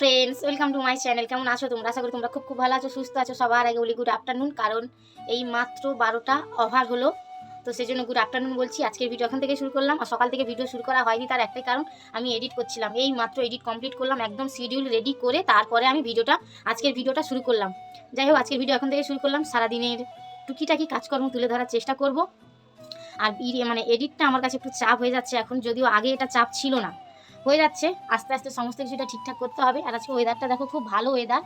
Friends welcome to my channel কেমন আছো তোমরা? আশা করি তোমরা খুব খুব ভালো আছো, সুস্থ আছো। সবার আগে বলি গুড আফটারনুন কারণ এই মাত্র বারোটা ওভার হলো। তো সেই জন্য গুড আফটারনুন বলছি। আজকের ভিডিও এখন থেকে শুরু করলাম। আর সকাল থেকে ভিডিও শুরু করা হয়নি, তার একটাই কারণ আমি এডিট করছিলাম। এই মাত্র এডিট কমপ্লিট করলাম, একদম শিডিউল রেডি করে তারপরে আমি ভিডিওটা আজকের ভিডিওটা শুরু করলাম। যাই হোক, আজকের ভিডিও এখন থেকে শুরু করলাম। সারাদিনের টুকিটাকি কাজকর্ম তুলে ধরার চেষ্টা করব। আর মানে এডিটটা আমার কাছে একটু চাপ হয়ে যাচ্ছে এখন, যদিও আগে এটা চাপ ছিল না। হয়ে যাচ্ছে। আস্তে আস্তে সমস্ত কিছুটা ঠিকঠাক করতে হবে। আর আজকে ওয়েদারটা দেখো খুব ভালো ওয়েদার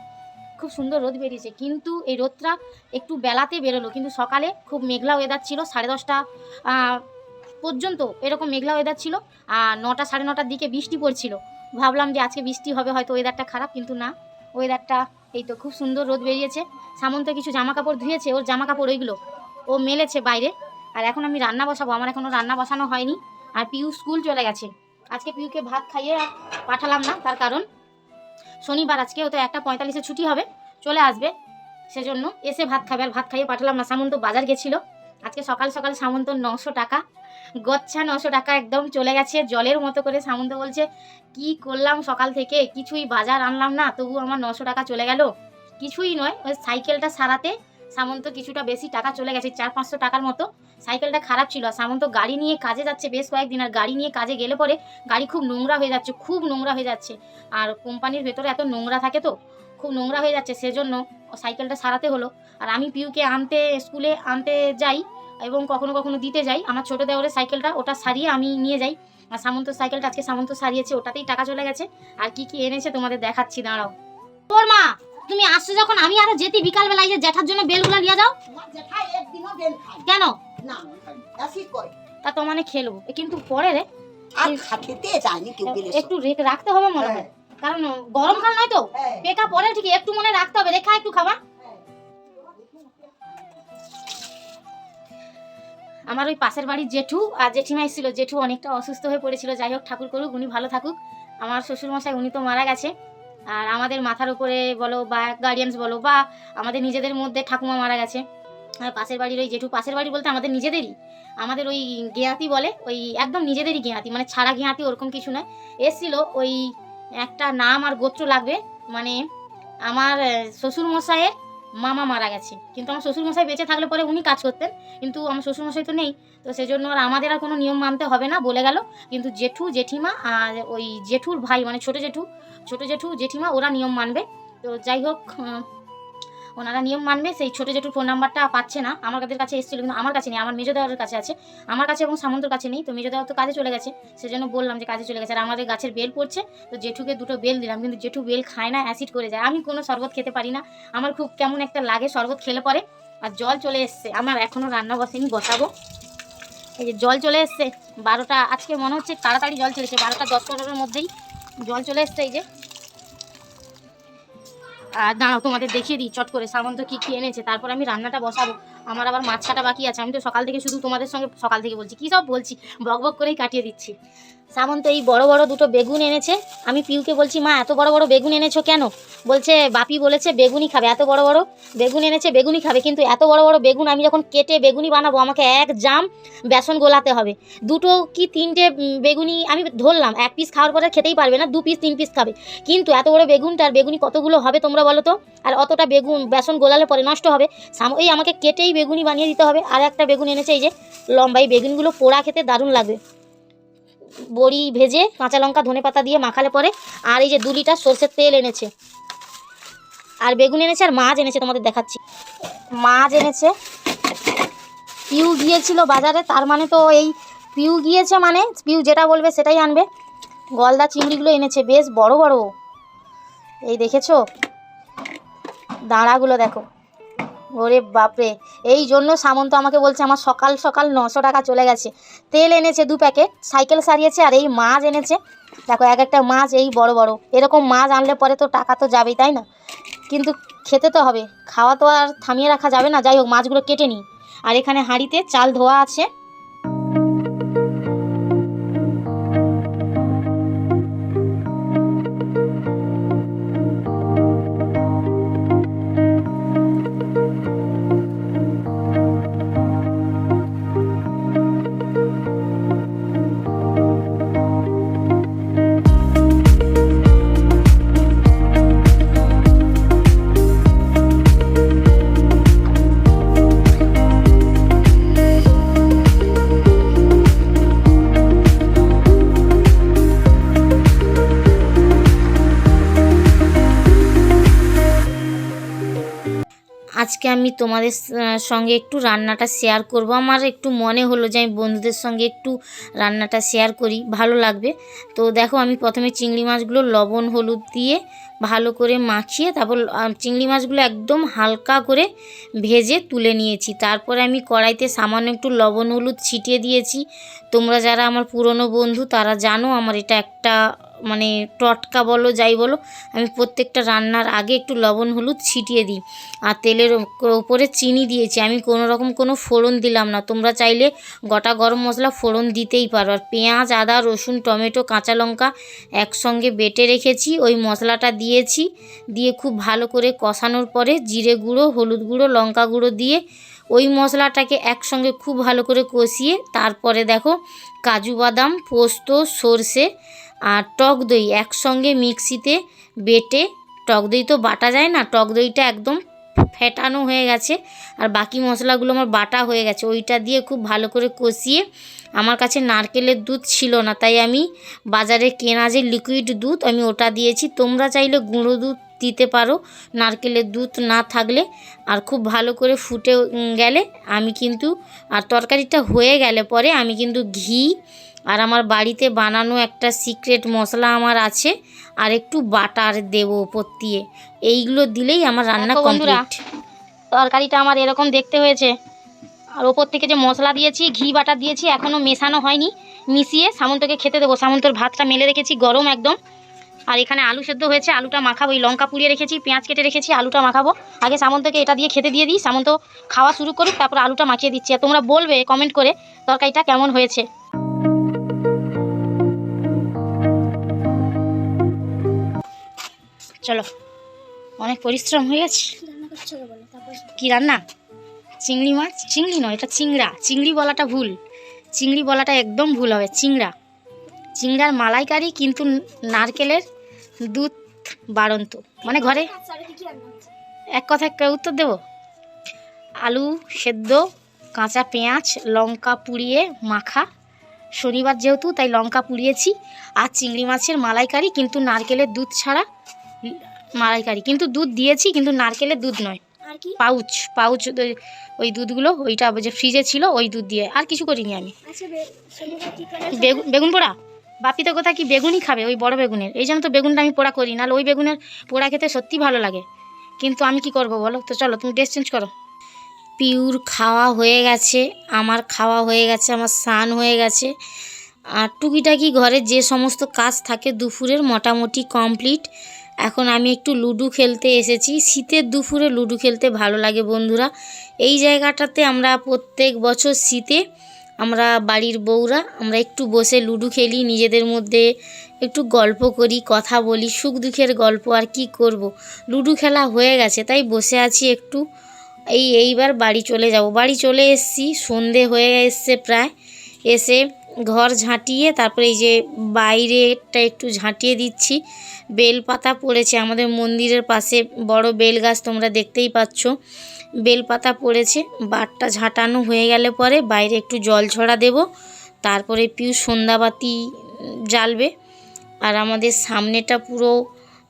খুব সুন্দর রোদ বেরিয়েছে। কিন্তু এই রোদটা একটু বেলাতে বেরোলো। কিন্তু সকালে খুব মেঘলা ওয়েদার ছিল, সাড়ে দশটা পর্যন্ত এরকম মেঘলা ওয়েদার ছিল। আর নটা, সাড়ে নটার দিকে বৃষ্টি পড়ছিল। ভাবলাম যে আজকে বৃষ্টি হবে, হয়তো ওয়েদারটা খারাপ, কিন্তু না। ওয়েদারটা এই তো খুব সুন্দর রোদ বেরিয়েছে। সামন্ত কিছু জামা কাপড় ধুয়েছে, ওর জামা কাপড় ওইগুলো। ও মেলেছে বাইরে। আর এখন আমি রান্না বসাবো। আমার এখনও রান্না বসানো হয়নি। আর পিউ স্কুল চলে গেছে। আজকে পিউকে ভাত খাইয়ে পাঠালাম না, তার কারণ। শনিবার আজকে, ওতে একটা পঁয়তাল্লিশে ছুটি হবে, চলে আসবে। সেজন্য এসে ভাত খাবে আর ভাত খাইয়ে পাঠালাম না, সামন্ত বাজার গেছিল। আজকে সকাল সকাল সামন্ত নশো টাকা, গচ্ছা নশো টাকা একদম চলে গেছে, জলের মতো করে সামন্ত বলছে, কি করলাম সকাল থেকে? কিছুই বাজার আনলাম না, তবু আমার নশো টাকা চলে গেল। কিছুই নয়, ওই সাইকেলটা সারাতে সামন্ত কিছুটা বেশি টাকা চলে গেছে, চার পাঁচশো টাকার মতো। সাইকেলটা খারাপ ছিল, আর সামন্ত গাড়ি নিয়ে কাজে যাচ্ছে বেশ কয়েকদিন, আর গাড়ি নিয়ে কাজে গেলে পরে গাড়ি খুব নোংরা হয়ে যাচ্ছে, খুব নোংরা হয়ে যাচ্ছে। আর কোম্পানির ভেতরে এত নোংরা থাকে তো, খুব নোংরা হয়ে যাচ্ছে, সেজন্য সাইকেলটা সারাতে হলো। আর আমি পিউকে আনতে, স্কুলে আনতে যাই এবং কখনো কখনো দিতে যাই। আমার ছোটো দেওয়ারের সাইকেলটা ওটা সারিয়ে আমি নিয়ে যাই। আর সামন্ত সাইকেলটা আজকে সামন্ত সারিয়েছে, ওটাতেই টাকা চলে গেছে। আর কি কি এনেছে তোমাদের দেখাচ্ছি, দাঁড়াও। তোর মা তুমি আসছো যখন আমি আরও যেতে বিকালবেলায় যে জ্যাঠার জন্য বেলগুলো নিয়ে যাও। কেন? না তা তো মানে খেলব কিন্তু পরে রে। আর খেতে চায়নি কেউ একটু রেখে রাখতে হবে মনে হয়। কারণ গরম গরমকাল নয় তো। হ্যাঁ, পেকা পরে ঠিক একটু মনে রাখতে হবে। রেখা একটু খাবা। আমার ওই পাশের বাড়ির জেঠু আর জেঠিমা ছিল। জেঠু অনেকটা অসুস্থ হয়ে পড়েছিল। যাই হোক ঠাকুর করুক উনি ভালো থাকুক। আমার শ্বশুরমশাই উনি তো মারা গেছে। আর আমাদের মাথার উপরে বলো বা গার্ডিয়ানস বলো বা আমাদের নিজেদের মধ্যে ঠাকুমা মারা গেছে। আর পাশের বাড়ির ওই জেঠু, পাশের বাড়ি বলতে আমাদের নিজেদেরই। আমাদের ওই গেঁয়াতি বলে, ওই একদম নিজেদেরই গেঁয়াতি মানে ছাড়া গেঁয়াতি ওরকম কিছু নয়। এসছিল ওই একটা নাম আর গোত্র লাগবে মানে আমার শ্বশুর মশাইয়ের মামা মারা গেছে। কিন্তু আমার শ্বশুরমশাই বেঁচে থাকলে পরে উনি কাজ করতেন। কিন্তু আমার শ্বশুরমশাই তো নেই। তো সেজন্য আর আমাদের আর কোনো নিয়ম মানতে হবে না বলে গেল। কিন্তু জেঠু, জেঠিমা আর ওই জেঠুর ভাই মানে ছোট জেঠু ছোট জেঠু, জেঠিমা ওরা নিয়ম মানবে। তো যাই হোক ওনারা নিয়ম মানবে, সেই ছোটো জেঠুর ফোন নাম্বারটা পাচ্ছে না। আমার কাদের কাছে এসেছিল কিন্তু আমার কাছে নেই, আমার মেজো দেওয়ার কাছে আছে। আমার কাছে এবং সামন্তর কাছে নেই, তো মেজো দেওয়া তো কাজে চলে গেছে। সেজন্য বললাম যে কাজে চলে গেছে। আর আমাদের গাছের বেল পড়ছে, তো জেঠুকে দুটো বেল দিলাম। কিন্তু জেঠু বেল খায় না অ্যাসিড করে যায়। আমি কোনো শরবত খেতে পারি না। আমার খুব কেমন একটা লাগে শরবত খেলে পরে। আর জল চলে এসছে। আমার এখনও রান্না বসেনি, বসাবো। এই যে জল চলে এসছে, বারোটা, আজকে মনে হচ্ছে তাড়াতাড়ি জল চলেছে বারোটা, দশ, পনেরোর মধ্যেই জল চলে এসছে এই যে। আর দাঁড়াও তোমাদের দেখিয়ে দিই, চট করে সামন্ত কি কি এনেছে, তারপর আমি রান্নাটা বসাবো। আমার আবার মাছ কাটা বাকি আছে। আমি তো সকাল থেকে শুধু তোমাদের সঙ্গে সকাল থেকে বলছি। কী সব বলছি? বক বক করেই কাটিয়ে দিচ্ছি। সামন্ত, এই বড় বড় দুটো বেগুন এনেছে। আমি পিউকে বলছি, মা, এত বড় বড় বেগুন এনেছো কেন? বলছে, বাপি বলেছে বেগুনি খাবে, এত বড় বড় বেগুন এনেছে বেগুনি খাবে। কিন্তু এত বড় বড় বেগুন আমি যখন কেটে বেগুনি বানাবো, আমাকে এক জাম বেসন গোলাতে হবে। দুটো কি তিনটে বেগুনি আমি ধরলাম, এক পিস খাওয়ার পরে খেতেই পারবে না, দু পিস তিন পিস খাবে। কিন্তু এত বড় বেগুনটার বেগুনি কতগুলো হবে তোমরা বলো তো? আর অতটা বেগুন, বেসন গোলালে পরে নষ্ট হবে। সাম- এই আমাকে কেটেই বেগুনি বানিয়ে দিতে হবে। আর একটা বেগুন এনেছে, এই যে লম্বা এই বেগুনগুলো পোড়া খেতে দারুণ লাগবে। বড়ি ভেজে কাঁচা লঙ্কা, ধনে পাতা দিয়ে মাখালে পরে আর এই যে দু লিটার সর্ষের তেল এনেছে। আর বেগুন এনেছে আর মাছ এনেছে, তোমাদের দেখাচ্ছি। মাছ এনেছে, পিউ গিয়েছিল বাজারে, তার মানে তো এই পিউ গিয়েছে মানে পিউ যেটা বলবে সেটাই আনবে। গলদা চিংড়িগুলো এনেছে, বেশ বড় বড়। এই দেখেছ? দাঁড়াগুলো দেখো। ওরে বাপরে। এই জন্য সামন্ত আমাকে বলছে, আমার সকাল সকাল নশো টাকা চলে গেছে। তেল এনেছে দু প্যাকেট, সাইকেল সারিয়েছে আর এই মাছ এনেছে। দেখো, এক একটা মাছ এই বড় বড়। এরকম মাছ আনলে পরে তো টাকা তো যাবেই, তাই না? কিন্তু খেতে তো হবে। খাওয়া তো আর থামিয়ে রাখা যাবে না। যাই হোক, মাছগুলো কেটে নিই। আর এখানে হাঁড়িতে চাল ধোয়া আছে। আমি তোমাদের সঙ্গে একটু রান্নাটা শেয়ার করব। আমার একটু মনে হলো যে আমি বন্ধুদের সঙ্গে একটু রান্নাটা শেয়ার করি, ভালো লাগবে। তো দেখো, আমি প্রথমে চিংড়ি মাছগুলো লবণ, হলুদ দিয়ে ভালো করে মাখিয়ে তারপর চিংড়ি মাছগুলো একদম হালকা করে ভেজে তুলে নিয়েছি। তারপরে আমি কড়াইতে সামান্য একটু লবণ, হলুদ ছিটিয়ে দিয়েছি। তোমরা যারা আমার পুরনো বন্ধু, তারা জানো আমার এটা একটা মানে টটকা বলো, যাই বলো, আমি প্রত্যেকটা রান্নার আগে একটু লবণ, হলুদ ছিটিয়ে দিই। আর তেলের ওপ- ওপরে চিনি দিয়েছি। আমি কোনো রকম কোনো ফোড়ন দিলাম না। তোমরা চাইলে গোটা গরম মশলা ফোড়ন দিতেই পারো। আর পেঁয়াজ, আদা, রসুন, টমেটো, কাঁচা লঙ্কা একসঙ্গে বেটে রেখেছি। ওই মশলাটা দিয়েছি। দিয়ে খুব ভালো করে কষানোর পরে জিরে গুঁড়ো, হলুদ গুঁড়ো, লঙ্কা গুঁড়ো দিয়ে ওই মশলাটাকে একসঙ্গে খুব ভালো করে কষিয়ে তারপরে দেখো কাজু বাদাম, পোস্ত, সর্ষে আর টক দই একসঙ্গে মিক্সিতে বেটে টক দই তো বাটা যায় না, টক দইটা একদম ফেটানো হয়ে গেছে। আর বাকি মশলাগুলো আমার বাটা হয়ে গেছে। ওইটা দিয়ে খুব ভালো করে কষিয়ে আমার কাছে নারকেলের দুধ ছিল না, তাই আমি বাজারে কেনা যে লিকুইড দুধ আমি ওটা দিয়েছি। তোমরা চাইলে গুঁড়ো দুধ দিতে পারো, নারকেলের দুধ না থাকলে। আর খুব ভালো করে ফুটে গেলে আমি কিন্তু, আর তরকারিটা হয়ে গেলে পরে আমি কিন্তু ঘি আর আমার বাড়িতে বানানো একটা সিক্রেট মশলা আমার আছে আর একটু বাটার দেবো ওপর দিয়ে। এইগুলো দিলেই আমার রান্না কমপ্লিট তরকারিটা আমার এরকম দেখতে হয়েছে। আর ওপর থেকে যে মশলা দিয়েছি ঘি বাটা দিয়েছি এখনও মেশানো হয়নি। মিশিয়ে সামন্তকে খেতে দেবো। সামন্তর ভাতটা মেলে রেখেছি গরম একদম। আর এখানে আলু সেদ্ধ হয়েছে আলুটা মাখাবো। এই লঙ্কা পুড়িয়ে রেখেছি পেঁয়াজ কেটে রেখেছি আলুটা মাখাবো। আগে সামন্তকে এটা দিয়ে খেতে দিয়ে দিই। সামন্ত খাওয়া শুরু করুক তারপর আলুটা মাখিয়ে দিচ্ছি। আর তোমরা বলবে কমেন্ট করে তরকারিটা কেমন হয়েছে। চলো। অনেক পরিশ্রম হয়ে গেছে। কি রান্না? চিংড়ি মাছ? চিংড়ি নয়, এটা চিংড়া। চিংড়ি বলাটা ভুল। চিংড়ি বলাটা একদম ভুল হবে, চিংড়া। চিংড়ার মালাইকারি কিন্তু নারকেলের দুধ বাড়ন্ত। মানে ঘরে এক কথায় কে উত্তর দেব? আলু সেদ্ধ, কাঁচা পেঁয়াজ, লঙ্কা পুড়িয়ে মাখা। শনিবার যেহেতু, তাই লঙ্কা পুড়িয়েছি। আর চিংড়ি মাছের মালাইকারি কিন্তু নারকেলের দুধ ছাড়া মালাইকারি। কিন্তু দুধ দিয়েছি কিন্তু নারকেলের দুধ নয়। আর কি? পাউচ পাউচ ওই- দুধগুলো ওইটা যে ফ্রিজে ছিল ওই দুধ দিয়ে। আর কিছু করিনি আমি। আচ্ছা বেগুন পোড়া? বাপি তো কোথায় কি বেগুনই খাবে ওই বড় বেগুনের। এই জন্য তো বেগুনটা আমি পোড়া করি নাহলে ওই বেগুনের পোড়া খেতে সত্যি ভালো লাগে। কিন্তু আমি কি করব বলো? তো চলো তুমি ড্রেস চেঞ্জ করো। পিউর খাওয়া হয়ে গেছে আমার খাওয়া হয়ে গেছে আমার স্নান হয়ে গেছে। আর টুকিটাকি ঘরে যে সমস্ত কাজ থাকে দুপুরের মোটামুটি কমপ্লিট এখন আমি একটু লুডো খেলতে এসেছি। শীতের দুপুরে লুডো খেলতে ভালো লাগে বন্ধুরা। এই জায়গাটাতে আমরা প্রত্যেক বছর শীতে আমরা বাড়ির বউরা আমরা একটু বসে লুডু খেলি, নিজেদের মধ্যে একটু গল্প করি, কথা বলি, সুখ দুঃখের গল্প আর কি করব। লুডু খেলা হয়ে গেছে, তাই বসে আছি একটু। এই, এইবার বাড়ি চলে যাব। বাড়ি চলে এসেছি, সন্ধে হয়ে এসছে প্রায়। এসে ঘর ঝাঁটিয়ে, তারপরে এই যে বাইরেটা একটু ঝাঁটিয়ে দিচ্ছি। বেলপাতা পড়েছে আমাদের মন্দিরের পাশে, বড় বেল গাছ তোমরা দেখতেই পাচ্ছ। বেলপাতা পড়েছে বাটটা ঝাঁটানো হয়ে গেলে পরে বাইরে একটু জল ছড়া দেব, তারপরে পিউ সন্ধ্যাবাতি জ্বালবে। আর আমাদের সামনেটা পুরো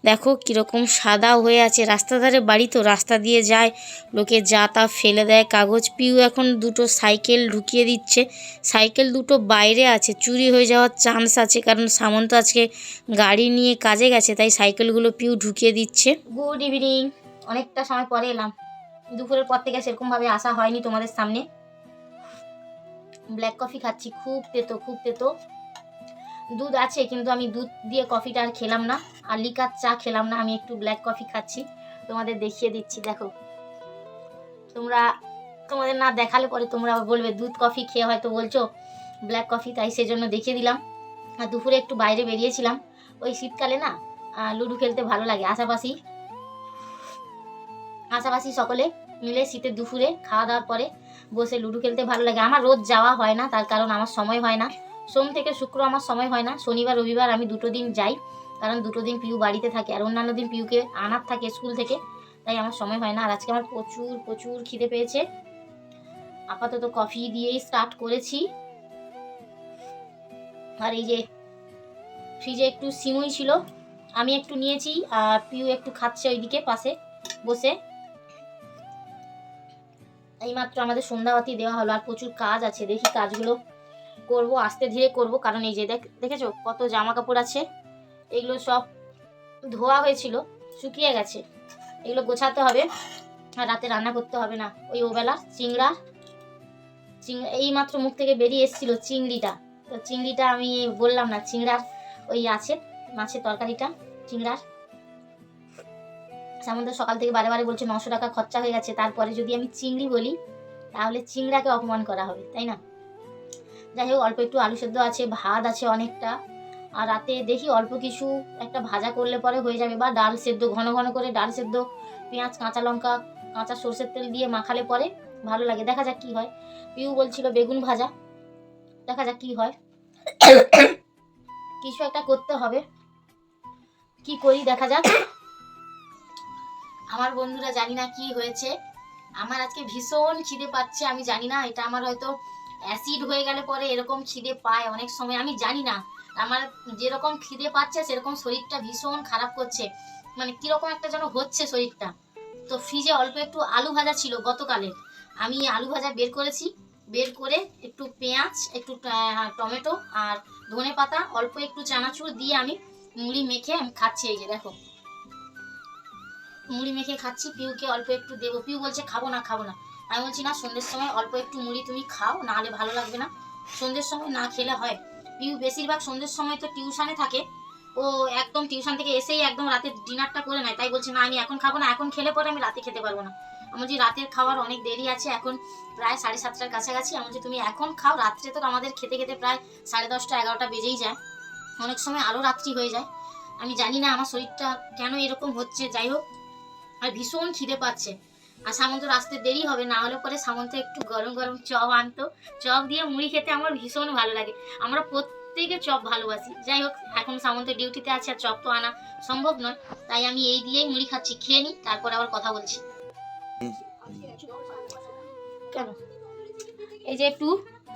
দেখো কীরকম সাদা হয়ে আছে। রাস্তা ধারে বাড়ি তো, রাস্তা দিয়ে যায়। লোকে যা তা ফেলে দেয় কাগজ। পিউ এখন দুটো সাইকেল ঢুকিয়ে দিচ্ছে। সাইকেল দুটো বাইরে আছে, চুরি হয়ে যাওয়ার চান্স আছে, কারণ সামন্ত আজকে গাড়ি নিয়ে কাজে গেছে, তাই সাইকেলগুলো পিউ ঢুকিয়ে দিচ্ছে। গুড ইভিনিং অনেকটা সময় পরে এলাম। দুপুরের পর থেকে সেরকমভাবে আসা হয়নি তোমাদের সামনে। ব্ল্যাক কফি খাচ্ছি, খুব তেতো খুব তেতো। দুধ আছে, কিন্তু আমি দুধ দিয়ে কফিটা আর খেলাম না। আর লিকার চা খেলাম না, আমি একটু ব্ল্যাক কফি খাচ্ছি। তোমাদের দেখিয়ে দিচ্ছি, দেখো। তোমরা, তোমাদের না দেখালে পরে তোমরা বলবে, দুধ কফি খেয়ে হয়তো বলছো ব্ল্যাক কফি তাই সেজন্য দেখিয়ে দিলাম। আর দুপুরে একটু বাইরে বেরিয়েছিলাম। ওই শীতকালে না লুডো খেলতে ভালো লাগে। আশাপাশি আশাপাশি সকলে মিলে শীতের দুপুরে খাওয়া দাওয়ার পরে বসে লুডো খেলতে ভালো লাগে। আমার রোজ যাওয়া হয় না, তার কারণ আমার সময় হয় না। সোম থেকে শুক্র আমার সময় হয় না। শনিবার, রবিবার আমি দুটো দিন যাই, কারণ দুটো দিন পিউ বাড়িতে থাকে আর অন্যান্য দিন পিউকে আনার থাকে স্কুল থেকে, তাই আমার সময় হয় না। আর আজকে আমার প্রচুর প্রচুর খিদে পেয়েছে। আপাতত কফি দিয়েই স্টার্ট করেছি। আর এই যে ফ্রিজে একটু সিমুই ছিল, আমি একটু নিয়েছি আর পিউ একটু খাচ্ছে ওইদিকে পাশে বসে। এইমাত্র আমাদের সন্ধ্যাবাতি দেওয়া হলো আর প্রচুর কাজ আছে, দেখি কাজগুলো করব, আস্তে ধীরে করব। কারণ এই যে দেখ, দেখেছ কত জামা কাপড় আছে? এগুলো সব ধোয়া হয়েছিল, শুকিয়ে গেছে। এগুলো গোছাতে হবে। আর রাতে রান্না করতে হবে না। ওই ওবেলা চিংড়া চিংড়া এই মাত্র মুখ থেকে বেরিয়ে এসেছিল চিংড়িটা। তো চিংড়িটা আমি বললাম না, চিংড়ার ওই আছে, মাছের তরকারিটা, চিংড়ার। সামন্ত সকাল থেকে বারে বারে বলছে নশো টাকা খরচা হয়ে গেছে। তারপরে যদি আমি চিংড়ি বলি, তাহলে চিংড়াকে অপমান করা হবে, তাই না? যাই হোক, অল্প একটু আলু সেদ্ধ আছে, ভাত আছে অনেকটা। আর রাতে দেখি অল্প কিছু একটা ভাজা করলে পরে হয়ে যাবে, বা ডাল সেদ্ধ, ঘন ঘন করে ডাল সেদ্ধ, পেঁয়াজ, কাঁচা লঙ্কা, কাঁচা সর্ষের তেল দিয়ে মাখালে পরে ভালো লাগে। দেখা যাক কি হয়। পিউ বলছিল বেগুন ভাজা। দেখা যাক কি হয়। কিছু একটা করতে হবে। কি করি দেখা যাক। আমার বন্ধুরা জানি না কি হয়েছে। আমার আজকে ভীষণ খিদে পাচ্ছে, আমি জানি না, এটা আমার হয়তো অ্যাসিড হয়ে গেলে পরে এরকম খিদে পায় অনেক সময়। আমি জানি না, আমার যেরকম খিদে পাচ্ছে, সেরকম শরীরটা ভীষণ খারাপ করছে। মানে কীরকম একটা যেন হচ্ছে শরীরটা। তো ফ্রিজে অল্প একটু আলু ভাজা ছিল গতকালের। আমি আলু ভাজা বের করেছি, বের করে একটু পেঁয়াজ, একটু টমেটো আর ধনে পাতা, অল্প একটু চানাচুর দিয়ে আমি মুড়ি মেখে আমি খাচ্ছি এই যে, দেখো। মুড়ি মেখে খাচ্ছি, পিউকে অল্প একটু দেবো। পিউ বলছে, খাব না খাব না। আমি বলছি, না, সন্ধ্যের সময় অল্প একটু মুড়ি তুমি খাও নাহলে ভালো লাগবে না। সন্ধ্যের সময় না খেলে হয়। পিউ বেশিরভাগ সন্ধ্যের সময় তো টিউশনে থাকে। ও একদম টিউশন থেকে এসেই একদম রাতের ডিনারটা করে নেয়। তাই বলছে, না, আমি এখন খাব না, এখন খেলে পরে আমি রাতে খেতে পারব না। আমি বলছি, রাতের খাওয়ার অনেক দেরি আছে, এখন প্রায় সাড়ে সাতটার কাছাকাছি। আমি বলছি, তুমি এখন খাও, রাত্রে তো আমাদের খেতে খেতে প্রায় সাড়ে দশটা, এগারোটা বেজেই যায়। অনেক সময় আরও রাত্রি হয়ে যায়। আমি জানি না, আমার শরীরটা কেন এরকম হচ্ছে, যাই হোক, আর ভীষণ খিদে পাচ্ছে। আর সামন্ত আসতে দেরি হবে, না হলে পরে সামন্ত একটু গরম গরম চপ আনতো। চপ দিয়ে মুড়ি খেতে আমার ভীষণ ভালো লাগে। আমরা প্রত্যেকে চপ ভালোবাসি। যাই হোক, এখন সামন্ত ডিউটিতে আছে আর চপ তো আনা সম্ভব নয়। তাই আমি এই দিয়েই মুড়ি খাচ্ছি, খেয়ে নিই তারপর আবার কথা বলছি। কেন? এই যে একটু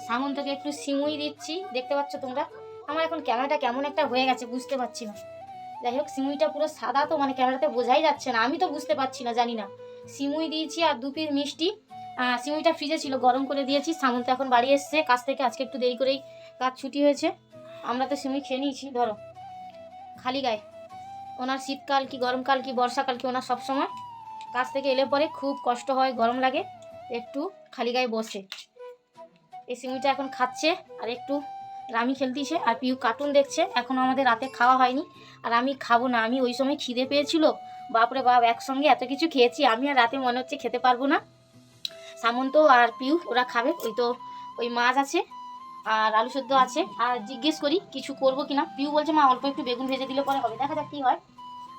সামন্তকে একটু সিমুই দিচ্ছি, দেখতে পাচ্ছ তোমরা? আমার এখন ক্যামেরাটা কেমন একটা হয়ে গেছে, বুঝতে পারছি না। যাই হোক, সিমুইটা পুরো সাদা তো মানে ক্যামেরাতে বোঝাই যাচ্ছে না। আমি তো বুঝতে পারছি না, জানি না। সিমুই দিয়েছি আর দু পিস মিষ্টি। সিমুইটা ফ্রিজে ছিল, গরম করে দিয়েছি। সামন্ত এখন বাড়ি এসছে, কাজ থেকে আজকে একটু দেরি করেই কাজ ছুটি হয়েছে। আমরা তো সিমুই খেয়ে নিয়েছি, ধরো। খালি গায়ে। ওনার শীতকাল কি গরমকাল কি বর্ষাকাল কি ওনার সবসময়। কাজ থেকে এলে পরে খুব কষ্ট হয়, গরম লাগে। একটু খালি গায়ে বসে। এই সিমুইটা এখন খাচ্ছে, আর একটু রামি খেলতেছে, আর পিউ কার্টুন দেখছে। এখনও আমাদের রাতে খাওয়া হয়নি। আর আমি খাব না। আমি ওই সময় খিদে পেয়েছিল বাপরে বাপ, একসঙ্গে এত কিছু খেয়েছি, আমি আর রাতে মনে হচ্ছে খেতে পারব না। সামন্ত আর পিউ, ওরা খাবে, ওই তো ওই মাছ আছে আর আলু সেদ্ধ আছে। আর জিজ্ঞেস করি, কিছু করব কিনা? পিউ বলছে, মা, অল্প একটু বেগুন ভেজে দিলে পরে হবে। দেখা যাক কী হয়।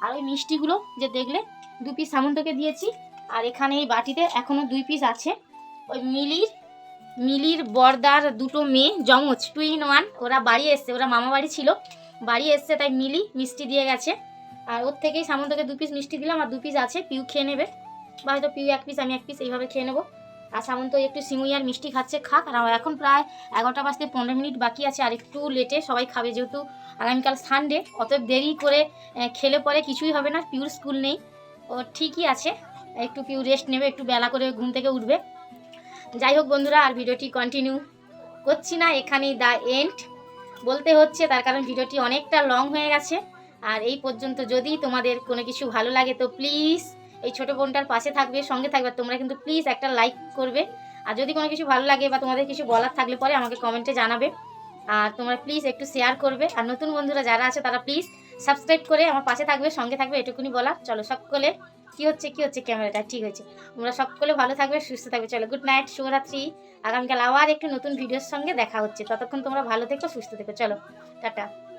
আর ওই মিষ্টিগুলো যে দেখলে, দু পিস সামন্তকে দিয়েছি। আর এখানে এই বাটিতে এখনও দুই পিস আছে। ওই মিলির মিলির বর্দার দুটো মেয়ে জমজ টু ইন ওয়ান ওরা বাড়ি এসছে, ওরা মামা বাড়ি ছিল। বাড়ি এসছে, তাই মিলি মিষ্টি দিয়ে গেছে। আর ওর থেকেই সামন্তকে দু পিস মিষ্টি দিলাম, আর দু পিস আছে, পিউ খেয়ে নেবে। বা হয়তো পিউ এক পিস আমি এক পিস এইভাবে খেয়ে নেব। আর সামন্ত একটু সিমুই আর মিষ্টি খাচ্ছে, খাক। আর এখন প্রায় এগারোটা বাজতে পনেরো মিনিট বাকি আছে, আর একটু লেটে সবাই খাবে, যেহেতু আগামীকাল সানডে অতএব দেরি করে খেলে পরে কিছুই হবে না, পিউর স্কুল নেই। ও ঠিকই আছে, একটু পিউ রেস্ট নেবে, একটু বেলা করে ঘুম থেকে উঠবে। যাই হোক বন্ধুরা, আর ভিডিওটি কন্টিনিউ করছি না, এখানেই দ্য এন্ড বলতে হচ্ছে, তার কারণ ভিডিওটি অনেকটা লং হয়ে গেছে। আর এই পর্যন্ত যদি তোমাদের কোনো কিছু ভালো লাগে তো প্লিজ এই ছোটো বোনটার পাশে থাকবে, সঙ্গে থাকবে। তোমরা কিন্তু প্লিজ একটা লাইক করবে। আর যদি কোনো কিছু ভালো লাগে বা তোমাদের কিছু বলার থাকলে পরে আমাকে কমেন্টে জানাবে। আর তোমরা প্লিজ একটু শেয়ার করবে। আর নতুন বন্ধুরা যারা আছে তারা প্লিজ সাবস্ক্রাইব করে আমার পাশে থাকবে, সঙ্গে থাকবে এটুকুনি বলা চলো সকলে, কী হচ্ছে কী হচ্ছে? ক্যামেরাটা ঠিক হয়েছে। তোমরা সকলে ভালো থাকবে, সুস্থ থাকবে। চলো গুড নাইট শুভরাত্রি। আগামীকাল আবার একটু নতুন ভিডিওর সঙ্গে দেখা হচ্ছে। ততক্ষণ তোমরা ভালো থেকো, সুস্থ থেকো। চলো, টাটা।